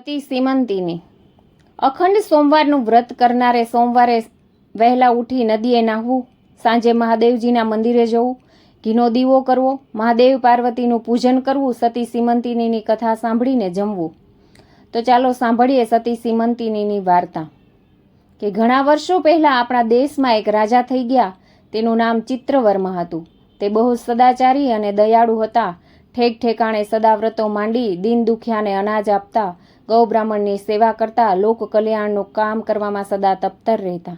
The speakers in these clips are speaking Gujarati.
સતી સીમંતીની અખંડ સોમવારનું વ્રત કરનારે સોમવારે વહેલા ઉઠી નદીએ નાહવું, સાંજે મહાદેવજીના મંદિરે જવું, ઘીનો દીવો કરવો, મહાદેવ પાર્વતીનું પૂજન કરવું, સતી સીમંતિનીની કથા સાંભળીને જમવું. તો ચાલો સાંભળીએ સતી સીમંતિનીની વાર્તા. કે ઘણા વર્ષો પહેલાં આપણા દેશમાં એક રાજા થઈ ગયા. તેનું નામ ચિત્રવર્મા હતું. તે બહુ સદાચારી અને દયાળુ હતા. ઠેક ઠેકાણે સદાવ્રતો માંડી, દીન દુખિયાને અનાજ આપતા ગૌ બ્રાહ્મણની સેવા કરતા લોક કલ્યાણનું કામ કરવામાં સદા તપ્તર રહેતા.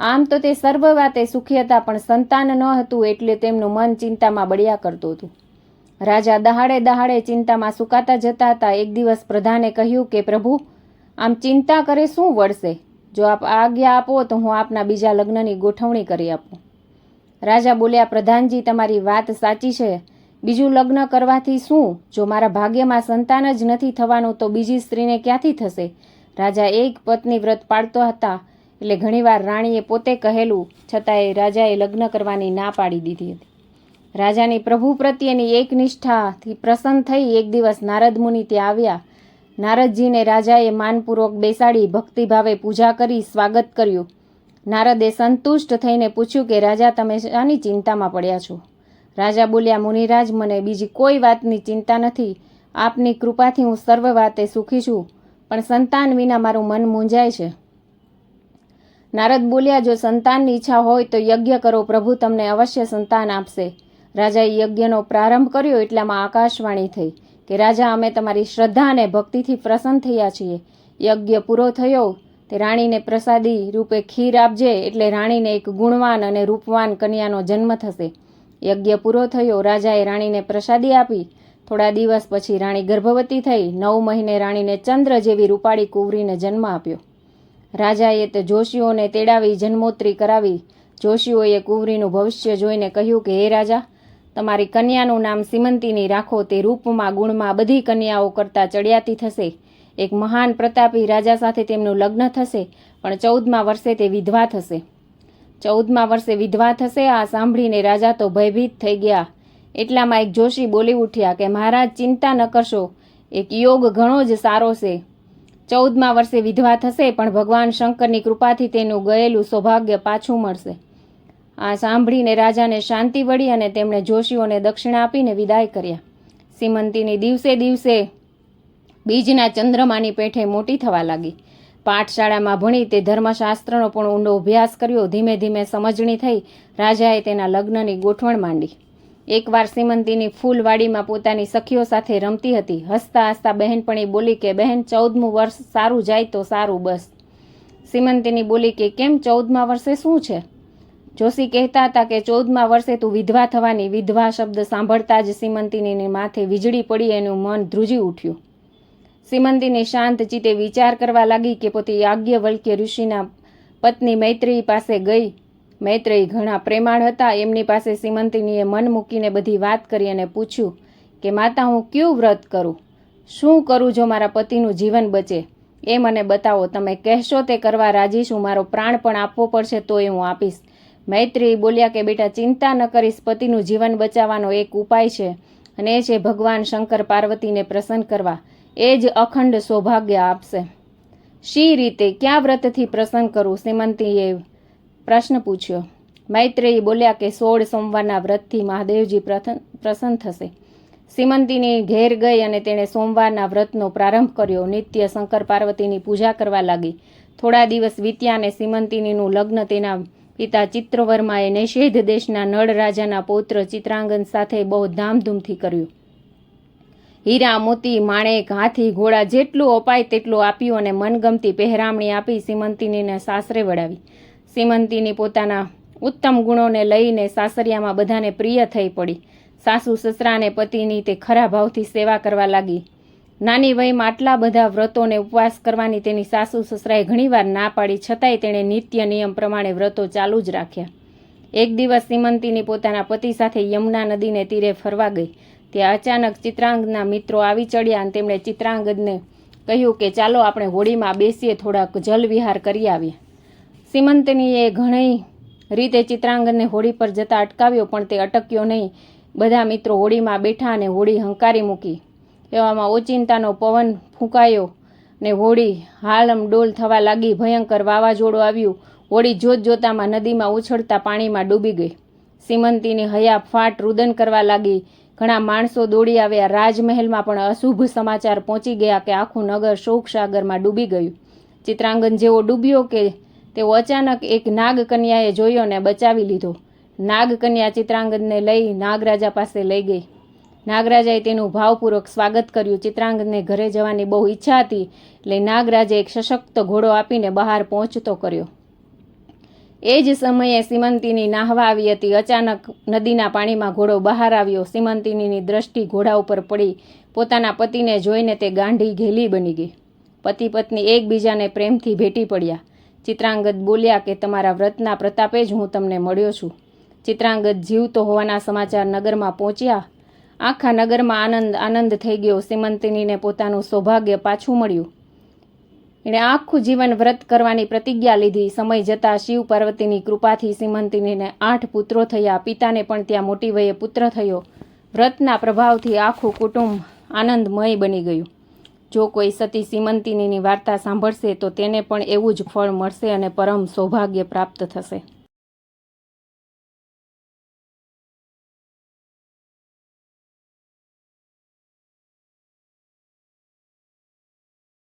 આમ તો તે સર્વ વાતે સુખી હતા, પણ સંતાન ન હતું એટલે તેમનું મન ચિંતામાં બળ્યા કરતું હતું. રાજા દહાડે દહાડે ચિંતામાં સુકાતા જતા હતા. એક દિવસ પ્રધાને કહ્યું કે, પ્રભુ, આમ ચિંતા કરે શું વળશે? જો આપ આજ્ઞા આપો, તો હું આપના બીજા લગ્નની ગોઠવણી કરી આપું. રાજા બોલ્યા, પ્રધાનજી, તમારી વાત સાચી છે. બીજું લગ્ન કરવાથી શું? જો મારા ભાગ્યમાં સંતાન જ નથી થવાનું, તો બીજી સ્ત્રીને ક્યાંથી થશે? રાજા એક પત્ની વ્રત પાળતો હતા, એટલે ઘણીવાર રાણીએ પોતે કહેલું, છતાંય રાજાએ લગ્ન કરવાની ના પાડી દીધી હતી. રાજાની પ્રભુ પ્રત્યેની એક નિષ્ઠાથી પ્રસન્ન થઈ એક દિવસ નારદ મુનિ ત્યાં આવ્યા. નારદજીને રાજાએ માનપૂર્વક બેસાડી ભક્તિભાવે પૂજા કરી સ્વાગત કર્યું. નારદે સંતુષ્ટ થઈને પૂછ્યું કે, રાજા, તમે શાની ચિંતામાં પડ્યા છો? રાજા બોલ્યા, મુનિરાજ, મને બીજી કોઈ વાતની ચિંતા નથી. આપની કૃપાથી હું સર્વ વાતે સુખી છું, પણ સંતાન વિના મારું મન મૂંઝાય છે. નારદ બોલ્યા, જો સંતાનની ઈચ્છા હોય તો યજ્ઞ કરો, પ્રભુ તમને અવશ્ય સંતાન આપશે. રાજાએ યજ્ઞનો પ્રારંભ કર્યો, એટલામાં આકાશવાણી થઈ કે, રાજા, અમે તમારી શ્રદ્ધા અને ભક્તિથી પ્રસન્ન થયા છીએ. યજ્ઞ પૂરો થયો, તે રાણીને પ્રસાદી રૂપે ખીર આપજે, એટલે રાણીને એક ગુણવાન અને રૂપવાન કન્યાનો જન્મ થશે. યજ્ઞ પૂરો થયો, રાજાએ રાણીને પ્રસાદી આપી. થોડા દિવસ પછી રાણી ગર્ભવતી થઈ, નવ મહિને રાણીને ચંદ્ર જેવી રૂપાળી કુંવરીને જન્મ આપ્યો. રાજાએ તે જોશીઓને તેડાવી, જન્મોત્રી કરાવી. જોશીઓએ કુંવરીનું ભવિષ્ય જોઈને કહ્યું કે, હે રાજા, તમારી કન્યાનું નામ સિમંતીની રાખો, તે રૂપમાં, ગુણમાં બધી કન્યાઓ કરતાં ચડિયાતી થશે. એક મહાન પ્રતાપી રાજા સાથે તેમનું લગ્ન થશે, પણ ચૌદમા વર્ષે તે વિધવા થશે. ચૌદમા વર્ષે વિધવા થશે, આ સાંભળીને રાજા તો ભયભીત થઈ ગયા. એટલામાં એક જોશી બોલી ઉઠ્યા કે, મહારાજ, ચિંતા ન કરશો, એક યોગ ઘણો જ સારો છે. ચૌદમા વર્ષે વિધવા થશે, પણ ભગવાન શંકરની કૃપાથી તેનું ગયેલું સૌભાગ્ય પાછું મળશે. આ સાંભળીને રાજાને શાંતિ વળી અને તેમણે જોશીઓને દક્ષિણા આપીને વિદાય કર્યા. સીમંતીની દિવસે દિવસે બીજના ચંદ્રમાની પેઠે મોટી થવા લાગી. પાઠશાળામાં ભણી તે ધર્મશાસ્ત્રનો પણ ઊંડો અભ્યાસ કર્યો. ધીમે ધીમે સમજણી થઈ, રાજાએ તેના લગ્નની ગોઠવણ માંડી. એકવાર શ્રીમંતીની ફૂલવાડીમાં પોતાની સખીઓ સાથે રમતી હતી. હસતા હસતા બહેનપણી બોલી કે, બહેન, ચૌદમું વર્ષ સારું જાય તો સારું બસ. શ્રીમંતીની બોલી કે, કેમ ચૌદમા વર્ષે શું છે? જોશી કહેતા હતા કે, ચૌદમા વર્ષે તું વિધવા થવાની. વિધવા શબ્દ સાંભળતા જ સીમંતીની માથે વીજળી પડી, એનું મન ધ્રુજી ઉઠ્યું. સીમંતીની શાંત ચિત્તે વિચાર કરવા લાગી કે પોતે યાજ્ઞવલ્ક્ય ઋષિના પત્ની મૈત્રેયી પાસે ગઈ. મૈત્રેયી ઘણા પ્રેમાળ હતા. એમની પાસે સીમંતિનીએ મન મૂકીને બધી વાત કરી અને પૂછ્યું કે, માતા, હું કયું વ્રત કરું? શું કરું જો મારા પતિનું જીવન બચે? એ મને બતાવો. તમે કહેશો તે કરવા રાજી છું મારો પ્રાણ પણ આપવો પડશે તો એ હું આપીશ. મૈત્રી બોલ્યા કે, બેટા, ચિંતા ન કરીશ. પતિનું જીવન બચાવવાનો એક ઉપાય છે અને એ છે ભગવાન શંકર પાર્વતીને પ્રસન્ન કરવા. એ જ અખંડ સૌભાગ્ય આપશે. શી રીતે, ક્યાં વ્રતથી પ્રસન્ન કરવું? શ્રીમંતીએ પ્રશ્ન પૂછ્યો. મૈત્રેયી બોલ્યા કે સોળ સોમવારના વ્રતથી મહાદેવજી પ્રસન્ન થશે. સીમંતીની ઘેર ગઈ અને તેણે સોમવારના વ્રતનો પ્રારંભ કર્યો. નિત્ય શંકર પાર્વતીની પૂજા કરવા લાગી. થોડા દિવસ વીત્યા અને સીમંતિનીનું લગ્ન તેના પિતા ચિત્રવર્માએ નિષેધ દેશના નળ રાજાના પૌત્ર ચિત્રાંગન સાથે બહુ ધામધૂમથી કર્યું. હીરા મોતી માણેક હાથી ઘોડા જેટલું અપાય તેટલું આપ્યું અને મનગમતી પહેરામણી આપી સીમંતિનીને સાસરે વડાવી સીમંતીની પોતાના ઉત્તમ ગુણોને લઈને સાસરિયામાં બધાને પ્રિય થઈ પડી. સાસુ સસરાને પતિની તે ખરા ભાવથી સેવા કરવા લાગી. નાની વયમાં આટલા બધા વ્રતોને ઉપવાસ કરવાની તેની સાસુ સસરાએ ઘણીવાર ના પાડી, છતાંય તેણે નિત્ય નિયમ પ્રમાણે વ્રતો ચાલુ જ રાખ્યા. એક દિવસ સીમંતીની પોતાના પતિ સાથે યમુના નદીને તીરે ફરવા ગઈ. ત્યાં અચાનક ચિત્રાંગના મિત્રો આવી ચડ્યા અને તેમણે ચિત્રાંગદને કહ્યું કે ચાલો આપણે હોળીમાં બેસીએ, થોડાક જલવિહાર કરી આવીએ. સીમંતનીએ ઘણી રીતે ચિત્રાંગનને હોળી પર જતા અટકાવ્યો, પણ તે અટક્યો નહીં. બધા મિત્રો હોળીમાં બેઠા અને હોળી હંકારી મૂકી. એવામાં ઓચિંતાનો પવન ફૂંકાયો ને હોડી હાલમ ડોલ થવા લાગી. ભયંકર વાવાઝોડું આવ્યું. હોડી જોત જોતામાં નદીમાં ઉછળતા પાણીમાં ડૂબી ગઈ. સીમંતીની હયા ફાટ રુદન કરવા લાગી. ઘણા માણસો દોડી આવ્યા. રાજમહેલમાં પણ અશુભ સમાચાર પહોંચી ગયા કે આખું નગર શોકસાગરમાં ડૂબી ગયું. ચિત્રાંગન જેવો ડૂબ્યો કે તેઓ અચાનક એક નાગકન્યાએ જોયો ને બચાવી લીધો. નાગકન્યા ચિત્રાંગનને લઈ નાગરાજા પાસે લઈ ગઈ. નાગરાજાએ તેનું ભાવપૂર્વક સ્વાગત કર્યું. ચિત્રાંગનને ઘરે જવાની બહુ ઈચ્છા હતી એટલે નાગરાજે એક સશક્ત ઘોડો આપીને બહાર પહોંચતો કર્યો. એ જ સમયે સીમંતીની નાહવા આવી હતી. અચાનક નદીના પાણીમાં ઘોડો બહાર આવ્યો. સીમંતિનીની દ્રષ્ટિ ઘોડા ઉપર પડી. પોતાના પતિને જોઈને તે ગાંડી ઘેલી બની ગઈ. પતિ પત્ની એકબીજાને પ્રેમથી ભેટી પડ્યા. ચિત્રાંગદ બોલ્યા કે, તમારા વ્રતના પ્રતાપે જ હું તમને મળ્યો છું. ચિત્રાંગદ જીવતો હોવાના સમાચાર નગરમાં પહોંચ્યા. આખા નગરમાં આનંદ આનંદ થઈ ગયો. સીમંતિનીને પોતાનું સૌભાગ્ય પાછું મળ્યું. એણે આખું જીવન વ્રત કરવાની પ્રતિજ્ઞા લીધી. સમય જતાં શિવ પાર્વતીની કૃપાથી સીમંતિનીને આઠ પુત્રો થયા. પિતાને પણ ત્યાં મોટી વયે પુત્ર થયો. વ્રતના પ્રભાવથી આખું કુટુંબ આનંદમય બની ગયું. જો કોઈ સતી સીમંતિનીની વાર્તા સાંભળશે તો તેને પણ એવું જ ફળ મળશે અને પરમ સૌભાગ્ય પ્રાપ્ત થશે.